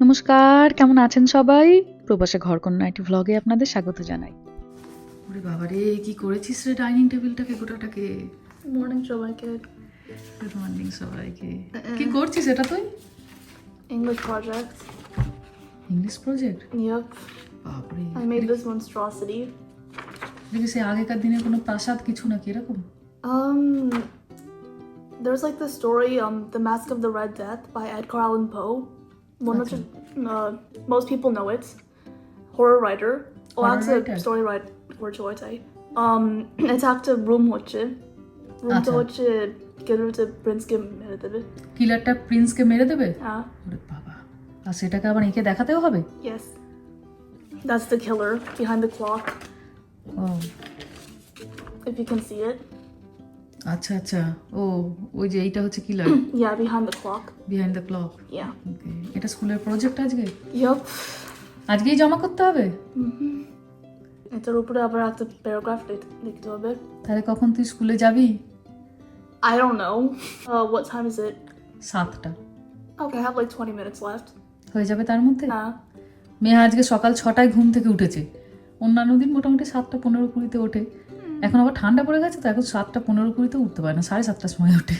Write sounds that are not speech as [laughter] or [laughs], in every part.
নমস্কার কেমন আছেন সবাই? প্রবাসে ঘর ঘরকন্যা একটি ভ্লগে আপনাদের স্বাগত জানাই। ওরে বাবা রে কি করেছিস রে ডাইনিং টেবিলটাকে গোটাটাকে? মর্নিং সবাইকে। গুড মর্নিং সবাইকে। কি করছিস এটা তুই? English project. English project Yep. বাপরে। I made this monstrosity. দেখি সে আগেকার দিনের কোনো প্রাসাদ কিছু নাকি এরকম? Um there's like the story, um, The Mask of the Red Death by Edgar Allan Poe. One of Okay. the, uh, most people know it. Horror writer. Oh, Horror actually, writer. story writer for Choitai. Um, [clears throat] it's after Room Hoche. Room আচ্ছা। Hoche, Gilbert Prince Kim Meredith. কিলারটা প্রিন্সকে মেরে দেবে Ah, ওরে বাবা আর সেটাকে আবার এঁকে দেখাতেও হবে yes. That's the killer behind the clock, O if you can see it. আচ্ছা আচ্ছা। ও ওই যে এইটা হচ্ছে killer [clears throat] Yeah, behind the clock behind the clock yeah okay এটা স্কুলের প্রজেক্ট আজকে? Yup. আজকেই জমা করতে হবে? এটার উপরে আবার একটা প্যারাগ্রাফ লিখতে হবে। তাহলে কখন তুই স্কুলে যাবি? I don't know. Uh, what time is it? সাতটা। Okay, I have like 20 minutes left. হয়ে যাবে তার মধ্যে? Uh, মেয়ে আজকে সকাল ছটায় ঘুম থেকে উঠেছে। অন্যান্য দিন মোটামুটি সাতটা পনেরো কুড়িতে ওঠে। এখন আবার ঠান্ডা পড়ে গেছে তো এখন সাতটা পনেরো কুড়িতে উঠতে পারে না সাড়ে সাতটার সময় ওঠে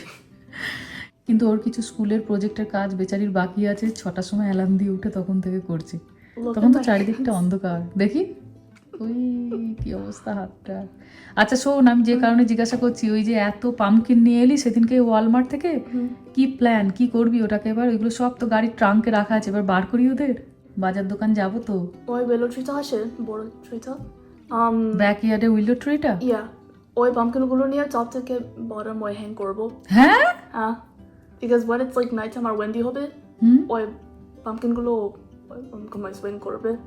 কিন্তু ওর কিছু স্কুলের প্রজেক্টের কাজ বেচারির বাকি আছে ছটার সময় অ্যালার্ম দিয়ে উঠে তখন থেকে করছে। তখন তো চারিদিকটা অন্ধকার। দেখি? ওই কি অবস্থা হাতটা। আচ্ছা শোন আমি যে কারণে জিজ্ঞাসা করছি ওই যে এত পামকিন নিয়ে এলি সেদিনকে ওয়ালমার্ট থেকে? কি প্ল্যান কি করবি ওটাকে এবার? ওইগুলো সব তো গাড়ির ট্রাঙ্কে রাখা আছে এবার বার করি ওদের? বাজার দোকান যাব তো। ওই বেলো ট্রিটা আসে বড় ট্রিটা um ব্যাক ইয়ার্ডে উইলো ট্রিটা yeah. ওই পাম্পকিনগুলো নিয়ে টপ থেকে বটম ওই হ্যাং করব। হ্যাঁ? হ্যাঁ। Because when it's like night time আর উইন্ডি হবে ওই পাম্পকিনগুলো কমাই সুইং করবে।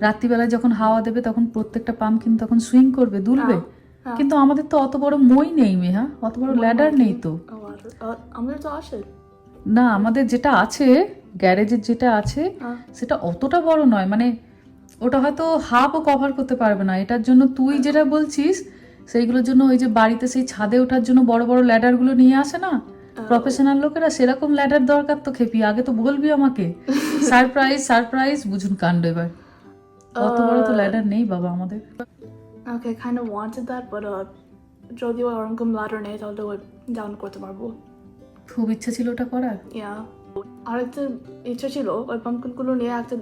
রাত্রিবেলায় যখন হাওয়া দেবে তখন প্রত্যেকটা পাম্পকিন তখন সুইং করবে দুলবে। হ্যাঁ। কিন্তু আমাদের তো অত বড় মই নেই মেহা। অত বড় ল্যাডার নেই। তো। আমাদের তো আসে। না আমাদের যেটা আছে গ্যারেজের যেটা আছে হ্যাঁ। সেটা অতটা বড় নয়। মানে ওটা হয়তো হাফও কভার করতে পারবে না। এটার জন্য তুই যেটা বলছিস সেইগুলোর জন্য ওই যে বাড়িতে সেই ছাদে ওঠার জন্য বড় বড় ল্যাডারগুলো নিয়ে আসে না? প্রফেশনাল লোকেরা সেরকম ল্যাডার দরকার তো খেপি আগে তো বলবি আমাকে। [laughs] সারপ্রাইজ সারপ্রাইজ বুঝুন কাণ্ড এবার। অত বড় তো ল্যাডার নেই বাবা আমাদের। Kind of wanted that, but uh, যদিও ওরকম ladder নেই তাহলে ডাউন করতে পারব। খুব ইচ্ছে ছিল ওটা করার। Yeah. আরেকটা ইচ্ছা ছিল ওই পাম্পকিনগুলো নিয়ে একটা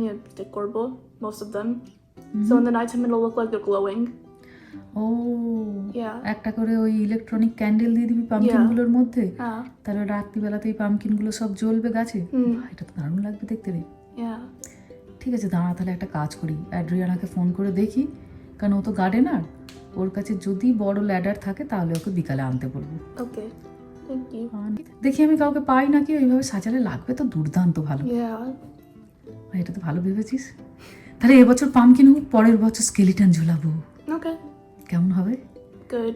নিয়ে stick করব most of them. Mm-hmm. So in the night time it'll look like they're glowing. ও একটা করে ওই ইলেকট্রনিক ক্যান্ডেল দিয়ে দিবি পামকিনগুলোর মধ্যে তাহলে রাত্রিবেলাতে এই পামকিনগুলো সব জ্বলবে গাছে। এটা তো দারুণ লাগবে দেখতে রে। ঠিক আছে দাঁড়া তাহলে একটা কাজ করি। অ্যাড্রিয়ানাকে ফোন করে দেখি কারণ ও তো গার্ডেনার ওর কাছে যদি বড় ল্যাডার থাকে তাহলে ওকে বিকালে আনতে বলব। You. দেখি আমি কাউকে পাই নাকি ওইভাবে সাজালে লাগবে তো দুর্দান্ত ভালো। এটা তো ভালো ভেবেছিস? তাহলে এবছর পামকিন হোক পরের বছর স্কেলিটন ঝুলাবো। Okay. কেমন হবে? Good.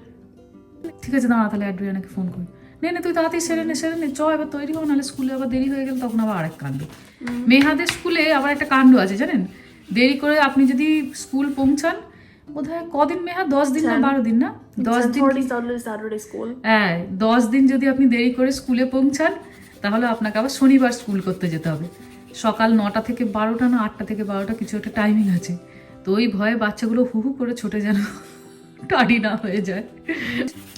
ঠিক আছে দাঁড়া তাহলে অ্যাড্রিয়ানাকে ফোন করি। নে নে তুই তাড়াতাড়ি সেরে নে সেরে নে। চ এবার তৈরি হও নাহলে স্কুলে আবার দেরি হয়ে গেল তখন আবার আরেক কাণ্ড। মেহাদের স্কুলে আবার একটা কাণ্ড আছে জানেন? দেরি করে আপনি যদি স্কুল পৌঁছান বোধ হয় কদিন মেহা? দশ দিন না বারো দিন না? দশ দিন 10:30 Saturday Saturday school. হ্যাঁ দশ দিন যদি আপনি দেরি করে স্কুলে পৌঁছান তাহলে আপনাকে আবার শনিবার স্কুল করতে যেতে হবে। সকাল নটা থেকে বারোটা না আটটা থেকে বারোটা কিছু একটা টাইমিং আছে। তো ওই ভয়ে বাচ্চাগুলো হু হু করে ছোটে যেন টাডি না হয়ে যায়।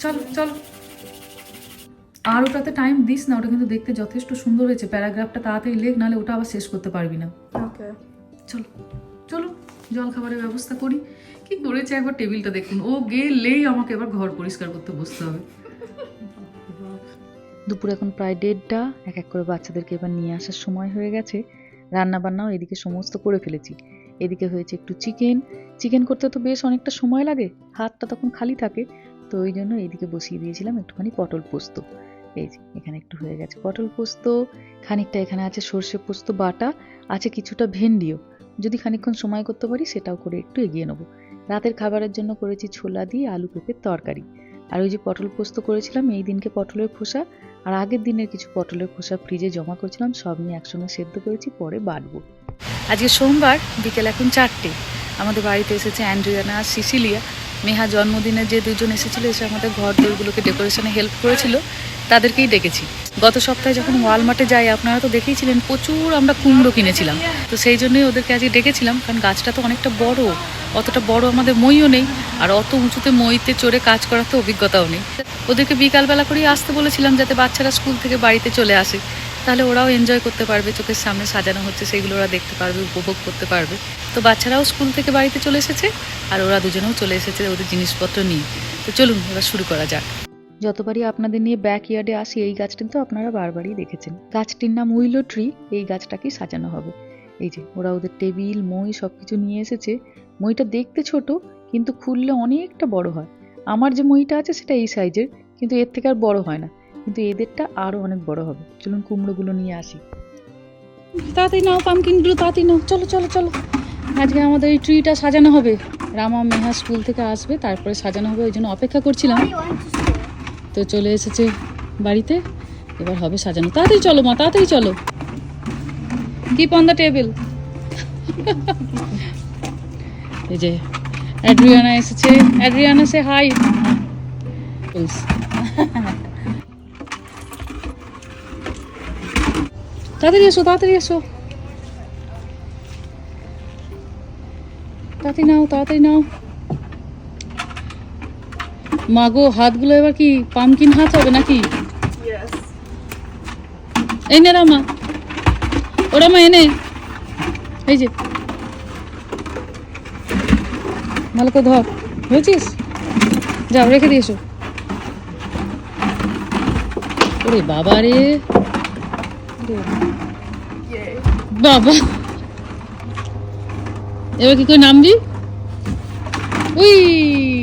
চল চল। আর ওটাতে টাইম দিস না ওটা কিন্তু দেখতে যথেষ্ট সুন্দর হয়েছে। প্যারাগ্রাফটা তাড়াতাড়ি লেখ নাহলে ওটা আবার শেষ করতে পারবি না. চলো চলো জল খাবারের ব্যবস্থা করি। কি করেছে একবার টেবিলটা দেখুন। ও গেলেই আমাকে এবার ঘর পরিষ্কার করতে বসতে হবে। দুপুর এখন প্রায় দেড়টা, এক এক করে বাচ্চাদেরকে এবার নিয়ে আসার সময় হয়ে গেছে। রান্না বান্নাও এদিকে সমস্ত করে ফেলেছি। এদিকে হয়েছে একটু চিকেন। চিকেন করতে তো বেশ অনেকটা সময় লাগে, হাতটা তখন খালি থাকে। তো ওই জন্য এদিকে বসিয়ে দিয়েছিলাম একটুখানি পটল পোস্ত। এই যে, এখানে একটু হয়ে গেছে পটল পোস্ত। খানিকটা এখানে আছে সর্ষে পোস্ত বাটা, আছে কিছুটা ভেন্ডিও। যদি খানিকক্ষণ সময় করতে পারি সেটাও করে একটু এগিয়ে নেব। রাতের খাবারের জন্য করেছি ছোলা দিয়ে আলু পেঁপের তরকারি। আর ওই যে পটল পোস্ত করেছিলাম, এই দিনকে পটলের খোসা আর আগের দিনের কিছু পটলের খোসা ফ্রিজে জমা করেছিলাম, সব নিয়ে একসঙ্গে সেদ্ধ করেছি, পরে বাটবো। আজকে সোমবার, বিকেল এখন চারটে। আমাদের বাড়িতে এসেছে অ্যান্ড্রিয়ানা আর সিসিলিয়া। মেহা জন্মদিনে যে দুজন এসেছিল, এসে আমাদের ঘর দোরগুলোকে ডেকোরেশনে হেল্প করেছিল। তাদেরকেই ডেকেছি গত সপ্তাহে যখন ওয়ালমার্টে যাই, আপনারা তো দেখেইছিলেন প্রচুর আমরা কুমড়ো কিনেছিলাম। তো সেই জন্যই ওদেরকে আজকে ডেকেছিলাম, কারণ গাছটা তো অনেকটা বড়। অতটা বড় আমাদের মইও নেই, আর অত উঁচুতে মইতে চড়ে কাজ করার তো অভিজ্ঞতাও নেই। ওদেরকে বিকালবেলা করেই আসতে বলেছিলাম যাতে বাচ্চারা স্কুল থেকে বাড়িতে চলে আসে। তাহলে ওরাও এনজয় করতে পারবে, চোখের সামনে সাজানো হচ্ছে, সেগুলো ওরা দেখতে পারবে, উপভোগ করতে পারবে। তো বাচ্চারাও স্কুল থেকে বাড়িতে চলে এসেছে, আর ওরা দুজনেও চলে এসেছে ওদের জিনিসপত্র নিয়ে। তো চলুন, এবার শুরু করা যাক। যতবারই আপনাদের নিয়ে ব্যাক ইয়ার্ডে আসি, এই গাছটি তো আপনারা বারবারই দেখেছেন। গাছটির নাম উইলো ট্রি, এই গাছটাকেই সাজানো হবে। এই যে, ওরা ওদের টেবিল, মই সব কিছু নিয়ে এসেছে। মইটা দেখতে ছোট, কিন্তু খুললে অনেকটা বড় হয়। আমার যে মইটা আছে সেটা এই সাইজের, কিন্তু এর থেকে আর বড় হয় না। কিন্তু এদেরটা আরও অনেক বড় হবে। চলুন কুমড়োগুলো নিয়ে আসি। তাড়াতাড়ি নাও পামকিনগুলো তাড়াতাড়ি নাও। চলো চলো চলো। আজকে আমাদের এই ট্রিটা সাজানো হবে। রামা মেহা স্কুল থেকে আসবে, তারপরে সাজানো হবে, ওই জন্য অপেক্ষা করছিলাম। তো চলে এসেছে বাড়িতে। এবার হবে সাজানো। তাড়াতাড়ি চলো মা, তাড়াতাড়ি চলো। Keep on the table? এই যে, অ্যাড্রিয়ানা এসেছে। অ্যাড্রিয়ানা সে হাই তাড়াতাড়ি এসো তাড়াতাড়ি এসো। তাড়াতাড়ি নাও তাড়াতাড়ি নাও। মাগো, হাতগুলো এবার কি পামকিন হাত হবে নাকি. এই নে রামা। ও রামা এনে। এই যে। ভালো করে ধর। হয়েছিস যাও, রেখে দিয়েছ ওরে বাবা রে। বাবা। এবার কি করে নামবি? উই।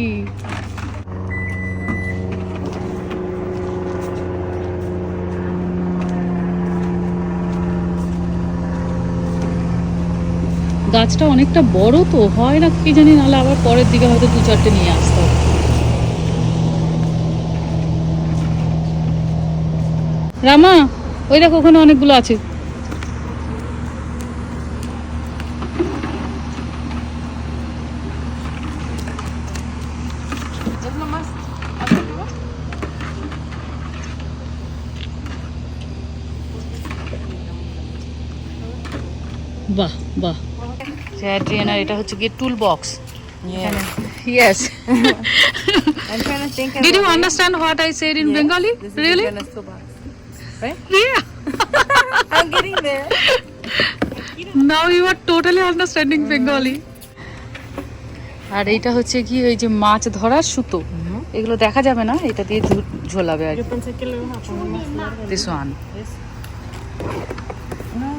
গাছটা অনেকটা বড় তো, হয় না কি জানি, নাহলে আবার পরের দিকে হয়তো দু চারটে নিয়ে আসতে হবে। রামা, ওই দেখো, ওখানে অনেকগুলো আছে। বাহ বাহ। ট্রেনার এটা হচ্ছে গিয়ে tool box. Yes I'm trying to think you way- understand what I said in Yes, Genesis box. Right? [laughs] Yeah. [laughs] I'm getting there. Now you are totally understanding Bengali আর এইটা হচ্ছে কি ওই যে মাছ ধরার সুতো। এগুলো দেখা যাবে না? এটা দিয়ে ঝোলাবে আর দিস ওয়ান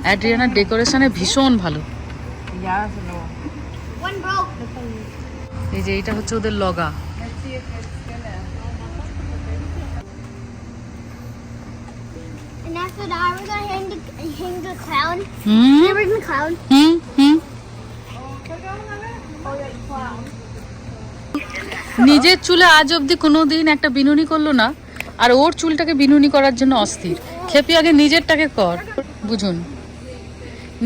অ্যাড্রিয়ানার ডেকোরেশনে ভীষণ ভালো। এই যে এইটা হচ্ছে ওদের লগা। hmm? hmm? Hmm? নিজের চুলে আজ অব্দি কোনোদিন একটা বিনুনি করল না আর ওর চুলটাকে বিনুনি করার জন্য অস্থির। খেপি আগে নিজেরটাকে কর। বুঝুন।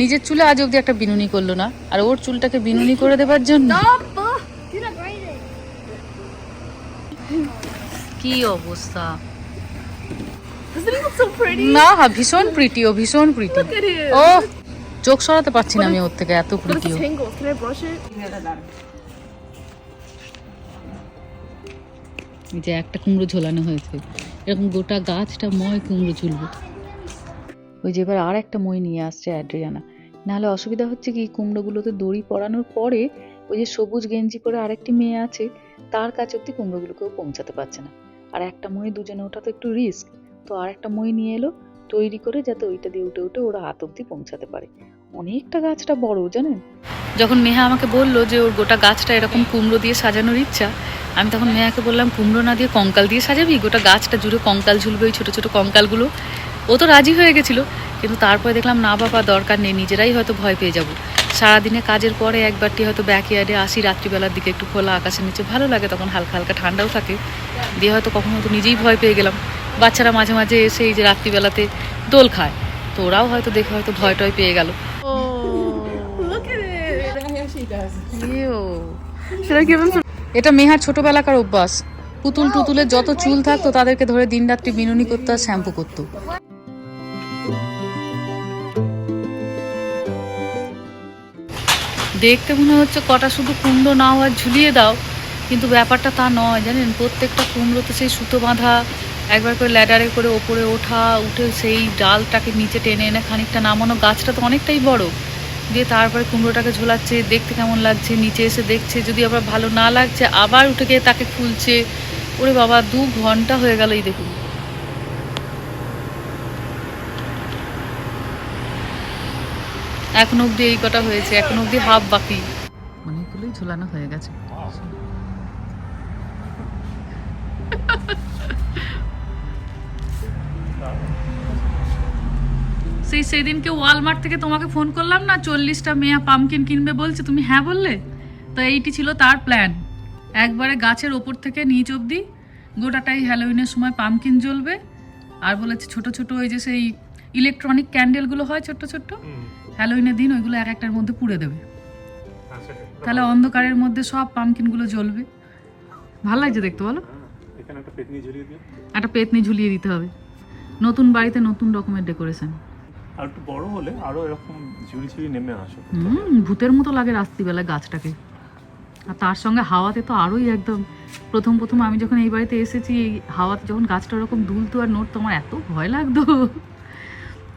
নিজের চুলে আজ অব্দি একটা বিনুনি করল না। আর ওর চুলটাকে বিনুনি করে দেবার জন্য. কি অবস্থা? না ভীষণ প্রিটি ও ভীষণ প্রিটি. ও চোখ সরাতে পারছি না আমি ওর থেকে এত প্রিটি যে একটা কুমড়ো ঝোলানো হয়েছে। এরকম গোটা গাছটা ময় কুমড়ো ঝুলবে। ওই যে এবার আর একটা মই নিয়ে আসছে অ্যাড্রিয়ানা। নাহলে অসুবিধা হচ্ছে কি, কুমড়োগুলোতে দড়ি পরানোর পরে ওই যে সবুজ গেঞ্জি পরে আরেকটি মেয়ে আছে, তার কাছে অব্দি কুমড়োগুলোকেও পৌঁছাতে পারছে না। আর একটা মই দুজনে ওঠা তো একটু রিস্ক। তো আর একটা মই নিয়ে এলো, তৈরি করে যাতে ওইটা দিয়ে উঠে উঠে ওরা হাত অব্দি পৌঁছাতে পারে। অনেকটা গাছটা বড়, জানেন? যখন মেহা আমাকে বলল যে ওর গোটা গাছটা এরকম কুমড়ো দিয়ে সাজানোর ইচ্ছা, আমি তখন মেয়াকে বললাম, কুমড়ো না দিয়ে কঙ্কাল দিয়ে সাজাবি? গোটা গাছটা জুড়ে কঙ্কাল ঝুলবে, ওই ছোটো ছোটো কঙ্কালগুলো? ও তো রাজি হয়ে গেছিল কিন্তু তারপরে দেখলাম না বাবা দরকার নেই নিজেরাই হয়তো ভয় পেয়ে যাব। সারাদিনে কাজের পরে একবারটি হয়তো ব্যাক ইয়ার্ডে আসি রাত্রিবেলার দিকে একটু খোলা আকাশের নিচে ভালো লাগে তখন হালকা হালকা ঠান্ডাও থাকে। দিয়ে হয়তো কখনো হয়তো নিজেই ভয় পেয়ে গেলাম। বাচ্চারা মাঝে মাঝে এসে এই যে রাত্রিবেলাতে দোল খায় তো ওরাও হয়তো দেখে হয়তো ভয় টয় পেয়ে গেল? এটা মেহার ছোটবেলাকার অভ্যাস। পুতুল টুতুলের যত চুল থাকতো তাদেরকে ধরে দিন রাত্রি বিনুনি করতো আর শ্যাম্পু করতো। দেখতে মনে হচ্ছে কটা শুধু কুমড়ো নাও আর ঝুলিয়ে দাও, কিন্তু ব্যাপারটা তা নয়, জানেন? প্রত্যেকটা কুমড়োতে সেই সুতো বাঁধা, একবার করে ল্যাডারে করে ওপরে ওঠা, উঠে সেই ডালটাকে নিচে টেনে এনে খানিকটা নামানো, গাছটা তো অনেকটাই বড়। দিয়ে তারপরে কুমড়োটাকে ঝোলাচ্ছে, দেখতে কেমন লাগছে, নিচে এসে দেখছে, যদি আবার ভালো না লাগছে, আবার উঠে গিয়ে তাকে খুলছে। ওরে বাবা, দু ঘণ্টা হয়ে গেল এই দেখুন। এখন অবধি এই কটা হয়েছে এখন অবধি হাফ বাকি। অনেকগুলোই ঝোলানো হয়ে গেছে। সেই সেদিনকে ওয়ালমার্ট থেকে তোমাকে ফোন করলাম না চল্লিশটা মেয়া পামকিন কিনবে বলছে তুমি হ্যাঁ বললে? তো এইটি ছিল তার প্ল্যান একবারে গাছের ওপর থেকে নিচ অবধি গোটাটাই হ্যালোইনের সময় পামকিন জ্বলবে। আর বলেছে ছোট ছোট ওই যে সেই ইলেকট্রনিক ক্যান্ডেলগুলো হয় ছোট্ট ছোট্ট। হ্যালোউইনের দিন ওইগুলো এক একটার মধ্যে পুড়ে দেবে। তাহলে অন্ধকারের মধ্যে সব পামকিনগুলো জ্বলবে। ভালো লাগছে দেখতে বলো। একটা পেতনি ঝুলিয়ে দিও। একটা পেতনি ঝুলিয়ে দিতে হবে। নতুন বাড়িতে নতুন রকমের ডেকোরেশন। আর একটু বড় হলে আরও এরকম ঝুড়ি ঝুড়ি নেমে আসো। হুম ভূতের মতো লাগে রাত্রিবেলা গাছটাকে। আর তার সঙ্গে হাওয়াতে তো আরোই একদম। প্রথম প্রথম আমি যখন এই বাড়িতে এসেছি এই হাওয়াতে যখন গাছটা ওরকম দুলতো আর নড়তো আমার এত ভয় লাগতো।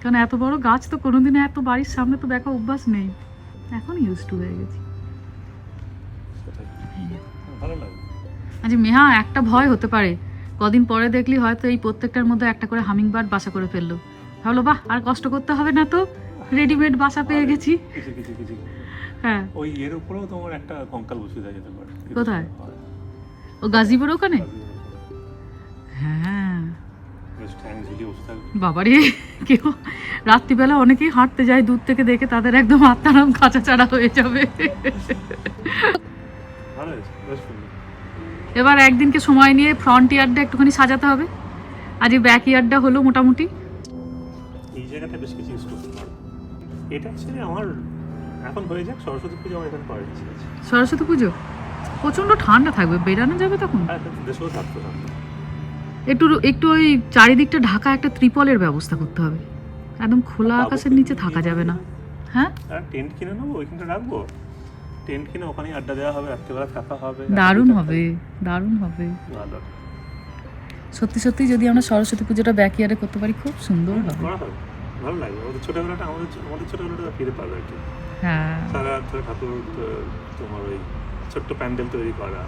কারণ এত বড় গাছ তো কোনোদিনও এত বাড়ির সামনে তো দেখা অভ্যাস নেই। এখন ইউজ টু হয়ে গেছি। লাগে। আচ্ছা মেহা একটা ভয় হতে পারে। কদিন পরে দেখলি হয়তো এই প্রত্যেকটার মধ্যে একটা করে হামিং বার্ড বাসা করে ফেলল। ভাবলো বাহ আর কষ্ট করতে হবে না তো? রেডিমেড বাসা পেয়ে গেছি। হ্যাঁ। ওই এর উপরেও তোমার একটা কঙ্কাল বসে দেওয়া যেতে পারে। কোথায়? ও গাজীপুর ওখানে। হ্যাঁ। বাবারে কেউ রাত্রিবেলা অনেকেই হাঁটতে যায় দূর থেকে দেখে তাদের একদম আত্মারাম কাঁচা চাড়া হয়ে যাবে। এবার একদিনকে সময় নিয়ে ফ্রন্ট ইয়ার্ডটা একটুখানি সাজাতে হবে। আজ এই ব্যাক ইয়ার্ডটা হলো মোটামুটি। এই জায়গাটা বেশ কিছু ইউজ করতে পারো। এটা অ্যাকচুয়ালি আমার এখন হয়ে যাক সরস্বতী পুজো আমার এখানে সরস্বতী পুজো? প্রচণ্ড ঠান্ডা থাকবে বেরানো যাবে তখন? হ্যাঁ দেশেও থাকতো একটু একটু ওই চারিদিকটা ঢাকা একটা ত্রিপলের ব্যবস্থা করতে হবে। একদম খোলা আকাশের নিচে থাকা যাবে না। হ্যাঁ? টেন্ট কিনে নেব? ওইখানটা রাখব? টেন্ট কিনে ওখানেই আড্ডা দেওয়া হবে রাত্রিবেলা থাকা হবে। দারুণ হবে দারুণ হবে। ভালো। সত্যি সত্যি যদি আমরা সরস্বতী পুজোটা ব্যাকইয়ার্ডে করতে পারি খুব সুন্দর হবে। করা হবে। ভালো লাগবে। আমাদের ছোটবেলাটা আমাদের আমাদের ছোটবেলাটা ফিরে পাবে আর কি। হ্যাঁ। সারা রাত ঠাকুর তোমার ওই ছোট্ট প্যান্ডেল তৈরি করা।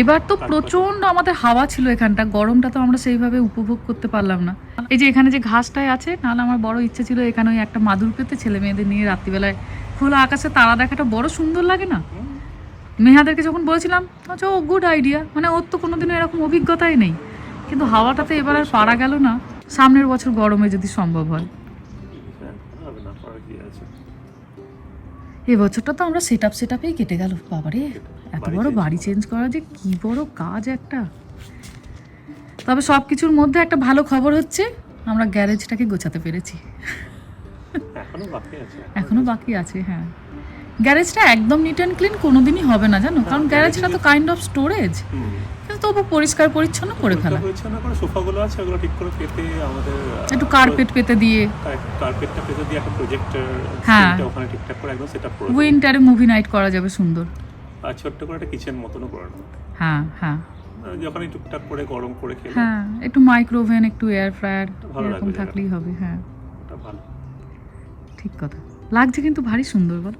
এবার তো প্রচণ্ড আমাদের হাওয়া ছিল এখানটা। গরমটা তো আমরা সেইভাবে উপভোগ করতে পারলাম না। এই যে এখানে যে ঘাসটায় আছে নাহলে আমার বড় ইচ্ছে ছিল এখানে ওই একটা মাদুর পেতে ছেলে মেয়েদের নিয়ে রাত্রিবেলায়। খোলা আকাশে তারা দেখাটা বড় সুন্দর লাগে না? মেহাদেরকে যখন বলেছিলাম আচ্ছা ও গুড আইডিয়া মানে ওর তো কোনোদিনও এরকম অভিজ্ঞতাই নেই। কিন্তু হাওয়াটাতে এবার আর পারা গেল না। সামনের বছর গরমে যদি সম্ভব হয়। হ্যাঁ, ভালো হবে না করার কি আছে। এ বছরটা তো আমরা সেট আপ সেট আপেই কেটে গেল বাবারে। এত বড় বাড়ি চেঞ্জ করা। যে কি বড় কাজ একটা। তবে সব কিছুর মধ্যে একটা ভালো খবর হচ্ছে আমরা গ্যারেজটাকে গোছাতে পেরেছি। এখনও বাকি আছে। হ্যাঁ। গ্যারেজটা একদম নিট অ্যান্ড ক্লিন কোনোদিনই হবে না জানো? কারণ গ্যারেজটা তো কাইন্ড অফ স্টোরেজ কিন্তু তবু পরিষ্কার পরিচ্ছন্ন করে ফেলা। পরিচ্ছন্ন করে সোফাগুলো আছে ওগুলো ঠিক করে পেতে আমাদের একটু কার্পেট পেতে দিয়ে। কার্পেটটা পেতে দিয়ে একটা প্রজেক্টর হ্যাঁ। ওখানে ঠিকঠাক করে একদম সেটআপ করে উইন্টারে মুভি নাইট করা যাবে সুন্দর। আর ছোট্ট করে একটা কিচেন মতনও করে নেব হ্যাঁ হ্যাঁ। যখন এই টুকটাক করে গরম করে খেলে। হ্যাঁ একটু মাইক্রোওভেন একটু এয়ার ফ্রায়ার এরকম থাকলেই হবে হ্যাঁ। ওটা ভালো। ঠিক কথা। লাগছে কিন্তু ভারী সুন্দর বল।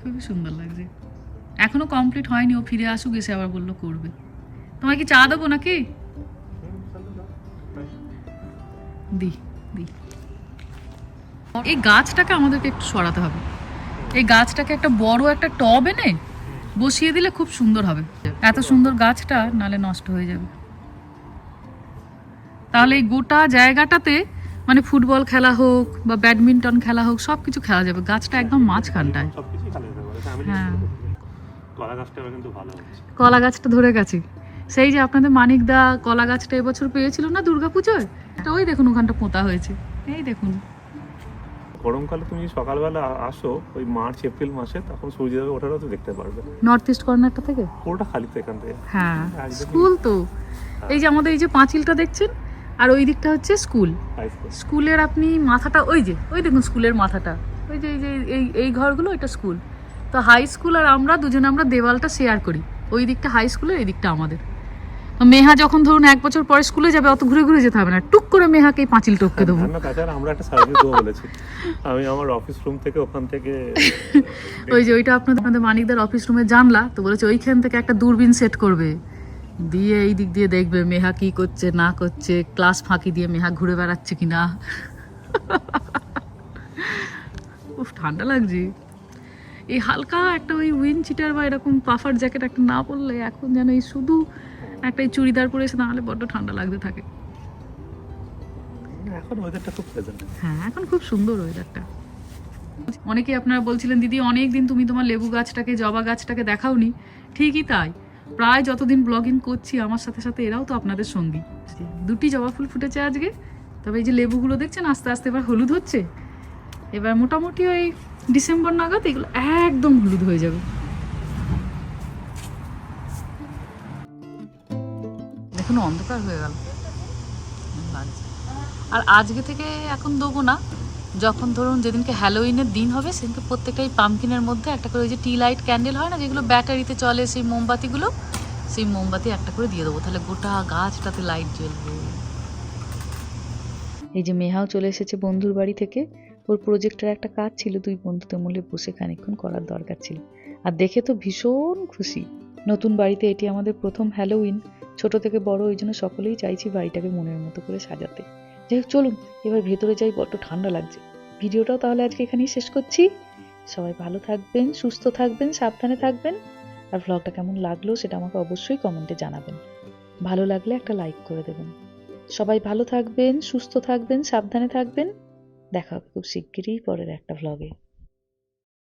খুবই সুন্দর লাগছে। এখনও কমপ্লিট হয়নি ও ফিরে আসুক এসে আবার বলল করবে। তোমায় কি চা দেবো নাকি? দি দি এই গাছটাকে আমাদেরকে একটু সরাতে হবে। এই গাছটাকে একটা বড় একটা টব এনে বসিয়ে দিলে খুব সুন্দর হবে। এত সুন্দর গাছটা নালে নষ্ট হয়ে যাবে। তাহলে এই গোটা জায়গাটাতে মানে ফুটবল খেলা হোক বা ব্যাডমিন্টন খেলা হোক সব কিছু খেলা যাবে। গাছটা একদম মাঝখানটায়। হ্যাঁ। গাছটা কলা গাছটা ধরে গেছে। সেই যে আপনাদের মানিকদা কলা গাছটা এবছর পেয়েছিল না দুর্গা পুজোয় ওই দেখুন ওখানটা পোঁতা হয়েছে। এই দেখুন। গরমকালে তুমি সকালবেলা আসো ওই মার্চ এপ্রিল মাসে তখন সূর্যোদয় ওঠারও তো দেখতে পারবে। নর্থ ইস্ট কর্নারটা থেকে? পুরোটা খালি তো এখান থেকে। হ্যাঁ স্কুল তো। এই যে আমাদের এই যে পাঁচিলটা দেখছেন আর ওই দিকটা হচ্ছে স্কুল স্কুলের আপনি মাথাটা ওই যে ওই দেখুন স্কুলের মাথাটা। ওই যে এই যে এই এই ঘরগুলো এটা স্কুল তো হাই স্কুল আর আমরা দুজনে আমরা দেওয়ালটা শেয়ার করি। ওই দিকটা হাই স্কুলের এই দিকটা আমাদের। মেহা যখন ধরুন এক বছর পরে স্কুলে যাবে অত ঘুরে ঘুরে যেতে হবে না। টুক করে মেহাকে পাঁচিল টপকে দেবো। তাছাড়া আমরা একটা সার্ভিস দেবো বলেছি। আমি আমার অফিস রুম থেকে ওখান থেকে [laughs] ওই যে ওইটা আপনাদের আপনাদের মানিকদার অফিস রুমে জানলা তো বলেছে ওইখান থেকে একটা দূরবীন সেট করবে। দিয়ে এই দিক দিয়ে দেখবে মেহা কি করছে না করছে ক্লাস ফাঁকি দিয়ে মেহা ঘুরে বেড়াচ্ছে কিনা। [laughs] উফ ঠান্ডা লাগছে। এই হালকা একটা ওই উইন চিটার বা এরকম পাফার জ্যাকেট একটা না পরলে এখন যেন এই শুধু একটা চুড়িদার পরে এসে নাহলে বড্ড ঠান্ডা লাগতে থাকে। এখন ওয়েদারটা খুব হ্যাঁ এখন খুব সুন্দর ওয়েদারটা অনেকেই আপনারা বলছিলেন দিদি অনেক দিন তুমি তোমার লেবু গাছটাকে জবা গাছটাকে দেখাওনি। ঠিকই তাই। প্রায় যতদিন ব্লগিং করছি আমার সাথে সাথে এরাও তো আপনাদের সঙ্গী। দুটি জবা ফুল ফুটেছে আজকে তবে এই যে লেবুগুলো দেখছেন আস্তে আস্তে এবার হলুদ হচ্ছে। এবার মোটামুটি ওই ডিসেম্বর নাগাদ এগুলো একদম হলুদ হয়ে যাবে। দেখুন অন্ধকার হয়ে গেল। আর আজকে থেকে এখন দেবো না। যখন ধরুন যেদিনকে হ্যালোইনের দিন হবে, সেদিনকে প্রত্যেকটাই পামকিনের মধ্যে একটা করে ওই যে টি লাইট ক্যান্ডেল হয় না, যেগুলো ব্যাটারিতে চলে সেই মোমবাতিগুলো, সেই মোমবাতি একটা করে দিয়ে দেবো। তাহলে গোটা গাছটাতে লাইট জ্বলবে। এই যে মেহাও চলে এসেছে বন্ধুর বাড়ি থেকে। ওর প্রজেক্টের একটা কাজ ছিল, দুই বন্ধুতে মূল্যে বসে খানিকক্ষণ করার দরকার ছিল। আর দেখে তো ভীষণ খুশি। নতুন বাড়িতে এটি আমাদের প্রথম হ্যালোউইন ছোট থেকে বড় ওই জন্য সকলেই চাইছি বাড়িটাকে মনের মতো করে সাজাতে। যাই হোক, চলুন, এবার ভেতরে যাই, বড্ড ঠান্ডা লাগছে। ভিডিওটাও তাহলে আজকে এখানেই শেষ করছি। সবাই ভালো থাকবেন, সুস্থ থাকবেন, সাবধানে থাকবেন। আর ভ্লগটা কেমন লাগল সেটা আমাকে অবশ্যই কমেন্টে জানাবেন। ভালো লাগলে একটা লাইক করে দেবেন। সবাই ভালো থাকবেন, সুস্থ থাকবেন, সাবধানে থাকবেন। দেখা হবে খুব শিগগিরই পরের একটা ভ্লগে